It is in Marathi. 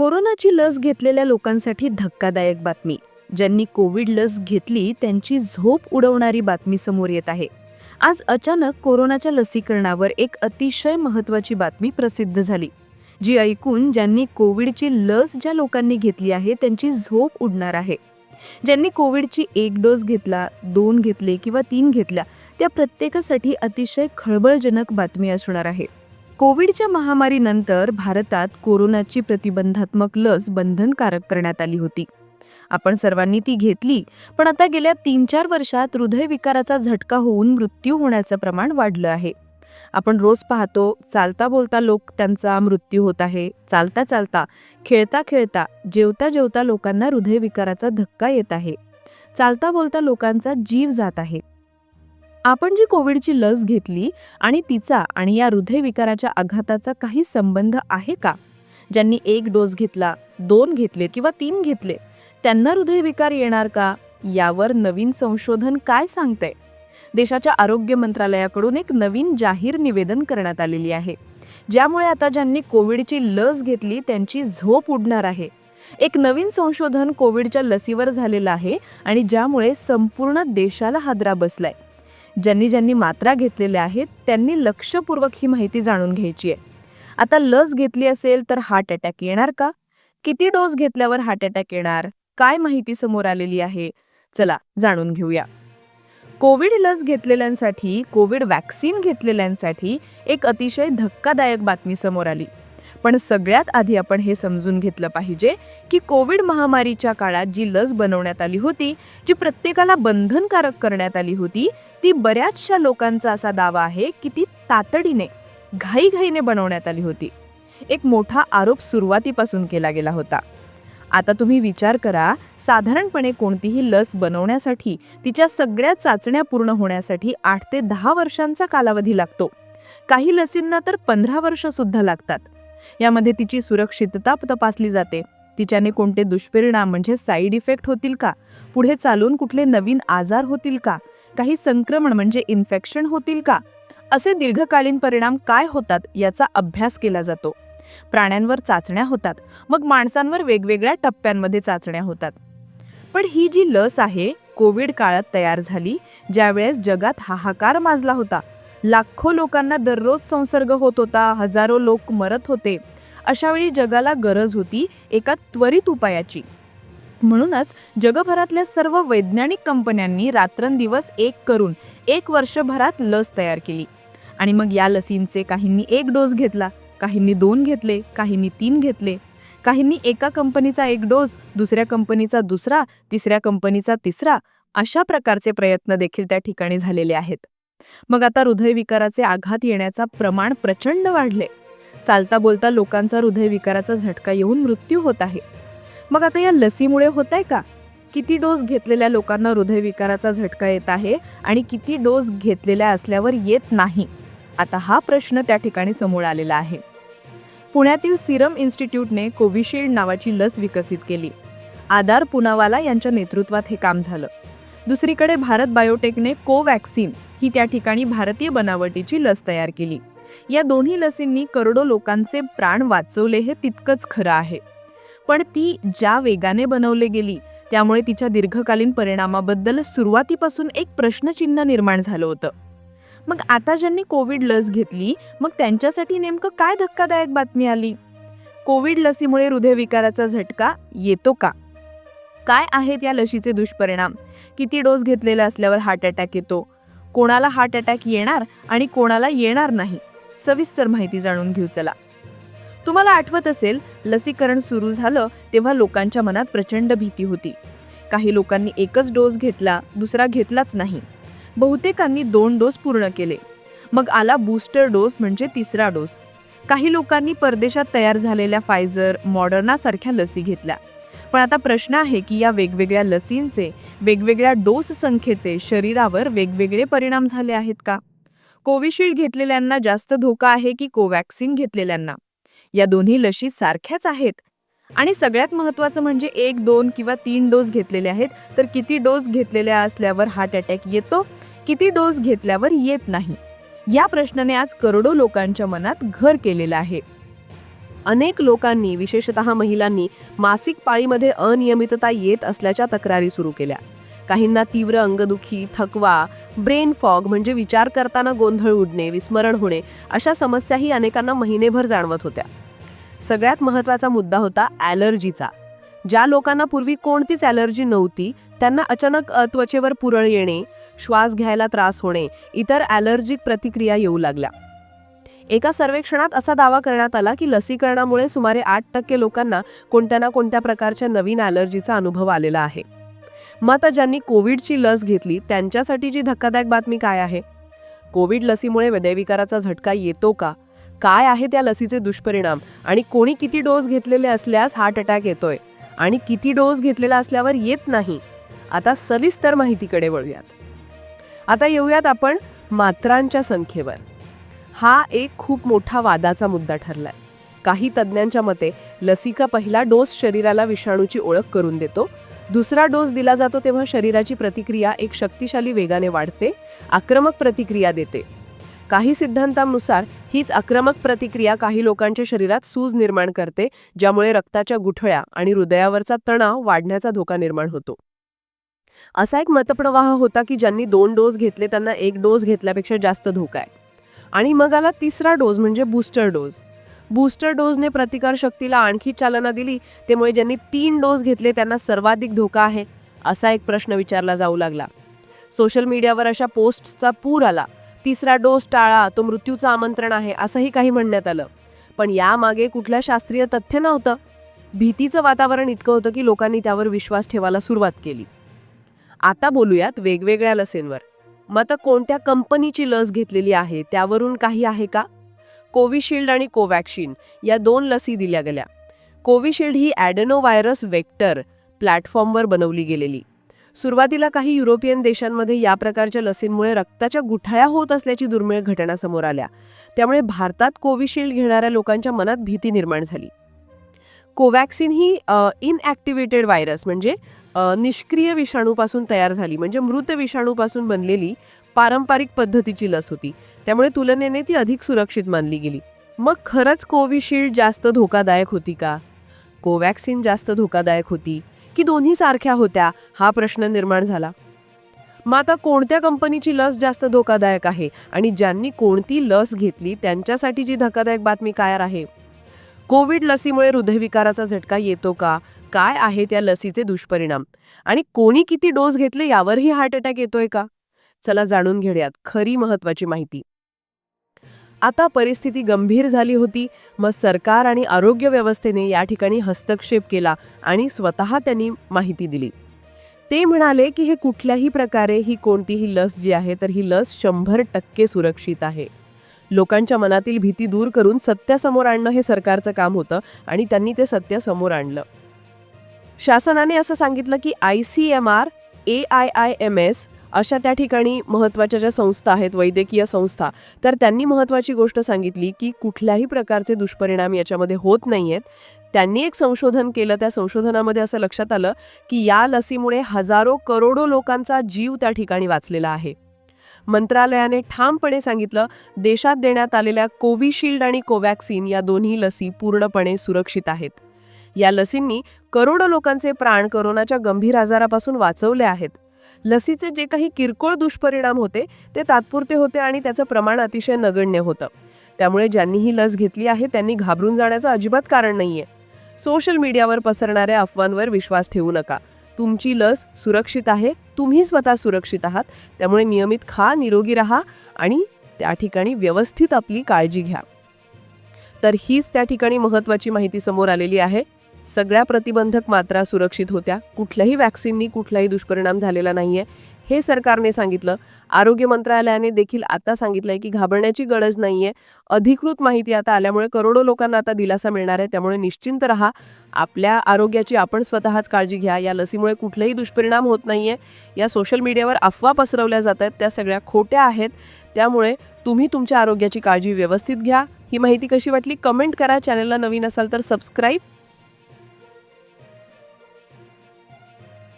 कोरोनाची लस घेतलेल्या लोकांसाठी धक्कादायक बातमी. ज्यांनी कोविड लस घेतली त्यांची झोप उडवणारी बातमी समोर येत आहे. आज अचानक कोरोनाच्या लसीकरणावर एक अतिशय महत्त्वाची बातमी प्रसिद्ध झाली. जी ऐकून ज्यांनी कोविडची लस ज्या लोकांनी घेतली आहे त्यांची झोप उडणार आहे. ज्यांनी कोविडची एक डोस घेतला दोन घेतले किंवा तीन घेतल्या त्या प्रत्येकासाठी अतिशय खळबळजनक बातमी असणार आहे. कोविडच्या महामारीनंतर भारतात कोरोनाची प्रतिबंधात्मक लस बंधनकारक करण्यात आली होती. आपण सर्वांनी ती घेतली पण आता गेल्या तीन चार वर्षात हृदयविकाराचा झटका होऊन मृत्यू होण्याचं प्रमाण वाढलं आहे. आपण रोज पाहतो चालता बोलता लोक त्यांचा मृत्यू होत आहे. चालता चालता खेळता खेळता जेवता जेवता लोकांना हृदयविकाराचा धक्का येत आहे. चालता बोलता लोकांचा जीव जात आहे. आपण जी कोविडची लस घेतली आणि तिचा आणि या हृदयविकाराच्या आघाताचा काही संबंध आहे का? ज्यांनी एक डोस घेतला दोन घेतले किंवा तीन घेतले त्यांना हृदयविकार येणार का? यावर नवीन संशोधन काय सांगतंय? देशाच्या आरोग्य मंत्रालयाकडून एक नवीन जाहीर निवेदन करण्यात आलेली आहे. ज्यामुळे आता ज्यांनी कोविडची लस घेतली त्यांची झोप उडणार आहे. एक नवीन संशोधन कोविडच्या लसीवर झालेलं आहे आणि ज्यामुळे संपूर्ण देशाला हादरा बसलाय. ज्यांनी ज्यांनी मात्रा घेतलेल्या आहेत त्यांनी लक्षपूर्वक ही माहिती जाणून घ्यायची आहे. आता लस घेतली असेल तर हार्ट अटॅक येणार का? किती डोस घेतल्यावर हार्ट अटॅक येणार? काय माहिती समोर आलेली आहे? चला जाणून घेऊया. कोविड लस घेतलेल्यांसाठी कोविड वॅक्सिन घेतलेल्यांसाठी एक अतिशय धक्कादायक बातमी समोर आली. पण सगळ्यात आधी आपण हे समजून घेतलं पाहिजे की कोविड महामारीच्या काळात जी लस बनवण्यात आली होती जी प्रत्येकाला बंधनकारक करण्यात आली होती ती बऱ्याचशा लोकांचा असा दावा आहे की ती तातडीने घाईघाईने बनवण्यात आली होती. एक मोठा आरोप सुरुवातीपासून केला गेला होता. आता तुम्ही विचार करा साधारणपणे कोणतीही लस बनवण्यासाठी तिच्या सगळ्या चाचण्या पूर्ण होण्यासाठी आठ ते दहा वर्षांचा कालावधी लागतो. काही लसींना तर पंधरा वर्ष सुद्धा लागतात. यामध्ये तिची सुरक्षितता तपासली जाते. तिच्याने कोणते दुष्परिणाम म्हणजे साईड इफेक्ट होतील का? पुढे चालून कुठले नवीन आजार होतील का? काही संक्रमण म्हणजे इन्फेक्शन होतील का? असे दीर्घकालीन परिणाम काय होतात याचा अभ्यास केला जातो. प्राण्यांवर चाचण्या होतात. मग माणसांवर वेगवेगळ्या टप्प्यांमध्ये चाचण्या होतात. पण ही जी लस आहे कोविड काळात तयार झाली ज्यावेळेस जगात हाहाकार माजला होता लाखो लोकांना दररोज संसर्ग होत होता हजारो लोक मरत होते. अशावेळी जगाला गरज होती एका त्वरित उपायाची. म्हणूनच जगभरातल्या सर्व वैज्ञानिक कंपन्यांनी रात्रंदिवस एक करून एक वर्षभरात लस तयार केली. आणि मग या लसींचे काहींनी एक डोस घेतला काहींनी दोन घेतले काहींनी तीन घेतले. काहींनी एका कंपनीचा एक डोस दुसऱ्या कंपनीचा दुसरा तिसऱ्या कंपनीचा तिसरा अशा प्रकारचे प्रयत्न देखील त्या ठिकाणी झालेले आहेत. मग आता हृदयविकाराचे आघात येण्याचा प्रमाण प्रचंड वाढले. चालता बोलता लोकांचा हृदयविकाराचा झटका येऊन मृत्यू होत आहे. मग आता या लसीमुळे होत आहे का? किती डोस घेतलेल्या लोकांना हृदयविकाराचा झटका येत आहे आणि किती डोस घेतलेल्या असल्यावर येत नाही? आता हा प्रश्न त्या ठिकाणी समोर आलेला आहे. पुण्यातील सिरम इन्स्टिट्यूटने कोविशिल्ड नावाची लस विकसित केली. आदार पुनावाला यांच्या नेतृत्वात हे काम झालं. दुसरीकडे भारत बायोटेकने कोवॅक्सिन ही त्या ठिकाणी भारतीय बनावटीची लस तयार केली. या दोन्ही लसींनी करोडो लोकांचे प्राण वाचवले हे तितकंच खरं आहे. पण ती ज्या वेगाने बनवली गेली त्यामुळे तिच्या दीर्घकालीन परिणामाबद्दल सुरुवातीपासून एक प्रश्नचिन्ह निर्माण झालं होतं. मग आता ज्यांनी कोविड लस घेतली मग त्यांच्यासाठी नेमकं काय धक्कादायक बातमी आली? कोविड लसीमुळे हृदयविकाराचा झटका येतो का? काय आहेत या लशीचे दुष्परिणाम? किती डोस घेतलेला असल्यावर हार्ट अटॅक येतो? कोणाला हार्ट अटॅक येणार आणि कोणाला येणार नाही? सविस्तर माहिती जाणून घेऊ चला. तुम्हाला आठवत असेल लसीकरण सुरू झालं तेव्हा लोकांच्या मनात प्रचंड भीती होती. काही लोकांनी एकच डोस घेतला दुसरा घेतलाच नाही. बहुतेकांनी दोन डोस पूर्ण केले. मग आला बूस्टर डोस म्हणजे तिसरा डोस. काही लोकांनी परदेशात तयार झालेल्या फायझर मॉडर्नासारख्या लसी घेतल्या. पण आता प्रश्न आहे की या वेगवेगळ्या लसींचे वेगवेगळ्या डोस संख्येचे शरीरावर वेगवेगळे परिणाम झाले आहेत का? कोविशिल्ड घेतलेल्यांना जास्त धोका आहे की कोवॅक्सिन घेतलेल्यांना? या दोन्ही लशी सारख्याच आहेत? आणि सगळ्यात महत्त्वाचं म्हणजे एक दोन किंवा तीन डोस घेतलेले आहेत तर किती डोस घेतलेल्या असल्यावर हार्ट अटॅक येतो किती डोस घेतल्यावर येत नाही? या प्रश्नाने आज करोडो लोकांच्या मनात घर केलेलं आहे. अनेक लोकांनी विशेषतः महिलांनी मासिक पाळीमध्ये अनियमितता येत असल्याच्या तक्रारी सुरू केल्या. काहींना तीव्र अंगदुखी थकवा ब्रेन फॉग म्हणजे विचार करताना गोंधळ उडणे विस्मरण होणे अशा समस्याही अनेकांना महिनेभर जाणवत होत्या. सगळ्यात महत्त्वाचा मुद्दा होता ॲलर्जीचा. ज्या लोकांना पूर्वी कोणतीच ॲलर्जी नव्हती त्यांना अचानक त्वचेवर पुरळ येणे श्वास घ्यायला त्रास होणे इतर ॲलर्जिक प्रतिक्रिया येऊ लागल्या. एका सर्वेक्षणात असा दावा करण्यात आला की लसीकरणामुळे सुमारे आठ टक्के लोकांना कोणत्या ना कोणत्या प्रकारच्या नवीन ॲलर्जीचा अनुभव आलेला आहे. मग आता ज्यांनी कोविडची लस घेतली त्यांच्यासाठीची धक्कादायक बातमी काय आहे? कोविड लसीमुळे हृदयविकाराचा झटका येतो का? काय आहे त्या लसीचे दुष्परिणाम? आणि कोणी किती डोस घेतलेले असल्यास हार्ट अटॅक येतोय? आणि किती डोस घेतलेला असल्यावर येत नाही? आता सविस्तर माहितीकडे वळूयात. आता येऊयात आपण मात्रांच्या संख्येवर. हा एक खूप मोठा वादाचा मुद्दा ठरलाय. काही तज्ज्ञांच्या मते लसीका पहिला डोस शरीराला विषाणूची ओळख करून देतो. दुसरा डोस दिला जातो तेव्हा शरीराची प्रतिक्रिया एक शक्तिशाली वेगाने वाढते आक्रमक प्रतिक्रिया देते. काही सिद्धांतांनुसार हीच आक्रमक प्रतिक्रिया काही लोकांच्या शरीरात सूज निर्माण करते ज्यामुळे रक्ताच्या गुठळ्या आणि हृदयावरचा तणाव वाढण्याचा धोका निर्माण होतो. असा एक मतप्रवाह होता की ज्यांनी दोन डोस घेतले त्यांना एक डोस घेतल्यापेक्षा जास्त धोका आहे. आणि मग आला तिसरा डोस म्हणजे बूस्टर डोस. बूस्टर डोसने प्रतिकारशक्तीला आणखी चालना दिली त्यामुळे ज्यांनी तीन डोस घेतले त्यांना सर्वाधिक धोका आहे असा एक प्रश्न विचारला जाऊ लागला. सोशल मीडियावर अशा पोस्टचा पूर आला तिसरा डोस टाळा तो मृत्यूचं आमंत्रण आहे असंही काही म्हणण्यात आलं. पण यामागे कुठल्या शास्त्रीय तथ्य नव्हतं. भीतीचं वातावरण इतकं होतं की लोकांनी त्यावर विश्वास ठेवायला सुरुवात केली. आता बोलूयात वेगवेगळ्या लसींवर. मग आता कोणत्या कंपनीची लस घेतलेली आहे? त्यावरून काही आहे का? कोविशिल्ड आणि कोवॅक्सिन या दोन लसी दिल्या गेल्या. कोविशिल्ड ही ॲडेनो व्हायरस वेक्टर प्लॅटफॉर्मवर बनवली गेलेली. सुरुवातीला काही युरोपियन देशांमध्ये या प्रकारच्या लसींमुळे रक्ताच्या गुठळ्या होत असल्याची दुर्मिळ घटना समोर आल्या. त्यामुळे भारतात कोविशिल्ड घेणाऱ्या लोकांच्या मनात भीती निर्माण झाली. कोवॅक्सिन ही इनॲक्टिव्हेटेड व्हायरस म्हणजे निष्क्रिय विषाणूपासून तयार झाली. म्हणजे मृत विषाणूपासून बनलेली पारंपरिक पद्धतीची लस होती. त्यामुळे तुलनेने ती अधिक सुरक्षित मानली गेली. मग खरंच कोविशिल्ड जास्त धोकादायक होती का? कोवॅक्सिन जास्त धोकादायक होती की दोन्ही सारख्या होत्या? हा प्रश्न निर्माण झाला. मग आता कोणत्या कंपनीची लस जास्त धोकादायक आहे? आणि ज्यांनी कोणती लस घेतली त्यांच्यासाठीची धक्कादायक बातमी काय आहे? कोविड लसीमुळे हृदयविकाराचा झटका येतो का? काय आहे त्या लसीचे दुष्परिणाम? आणि कोणी किती डोस घेतले यावरही हार्ट अटॅक येतोय का? चला जाणून घेऊयात खरी महत्वाची माहिती. आता परिस्थिती गंभीर झाली होती. मग सरकार आणि आरोग्य व्यवस्थेने या ठिकाणी हस्तक्षेप केला आणि स्वतः त्यांनी माहिती दिली. ते म्हणाले की हे कुठल्याही प्रकारे ही कोणतीही लस जी आहे तर ही लस शंभर टक्के सुरक्षित आहे. लोकांच्या मनातील भीती दूर करून सत्यासमोर आणणं हे सरकारचं काम होतं आणि त्यांनी ते सत्य समोर आणलं. शासनाने असं सांगितलं की I C M R A I I M S अशा त्या ठिकाणी महत्त्वाच्या ज्या संस्था आहेत वैद्यकीय संस्था तर त्यांनी महत्त्वाची गोष्ट सांगितली की कुठल्याही प्रकारचे दुष्परिणाम याच्यामध्ये होत नाही आहेत त्यांनी एक संशोधन केलं त्या संशोधनामध्ये असं लक्षात आलं की या लसीमुळे हजारो करोडो लोकांचा जीव त्या ठिकाणी वाचलेला आहे. मंत्रालयाने ठामपणे सांगितलं देशात देण्यात आलेल्या कोविशिल्ड आणि कोवॅक्सिन या दोन्ही लसी पूर्णपणे सुरक्षित आहेत. या लसींनी करोडो लोकांचे प्राण करोनाच्या गंभीर आजारापासून वाचवले आहेत. लसीचे जे काही किरकोळ दुष्परिणाम होते ते तात्पुरते होते आणि त्याचं प्रमाण अतिशय नगण्य होतं. त्यामुळे ज्यांनी ही लस घेतली आहे त्यांनी घाबरून जाण्याचं अजिबात कारण नाहीये. सोशल मीडियावर पसरणाऱ्या अफवांवर विश्वास ठेवू नका. तुमची लस सुरक्षित आहे तुम्ही स्वतः सुरक्षित आहात त्यामुळे नियमित खा निरोगी राहा आणि त्या ठिकाणी व्यवस्थित आपली काळजी घ्या. तर हीच त्या ठिकाणी महत्त्वाची माहिती समोर आलेली आहे. सगळ्या प्रतिबंधक मात्रा सुरक्षित होत्या. कुठल्याही वॅक्सिननी कुठलाही दुष्परिणाम झालेला नाहीये. हे सरकारने सांगितलं. आरोग्य मंत्रालयाने देखील आता सांगितलंय की घाबरण्याची गरज नाहीये. अधिकृत माहिती आता आल्यामुळे करोडो लोकांना आता दिलासा मिळणार आहे. त्यामुळे निश्चिंत राहा. आपल्या आरोग्याची आपण स्वतःच काळजी घ्या. या लसीमुळे कुठलेही दुष्परिणाम होत नाहीये. या सोशल मीडियावर अफवा पसरवल्या जात आहेत त्या सगळ्या खोट्या आहेत. त्यामुळे तुम्ही तुमच्या आरोग्याची काळजी व्यवस्थित घ्या. ही माहिती कशी वाटली? कमेंट करा. चॅनलला नवीन असाल तर सबस्क्राईब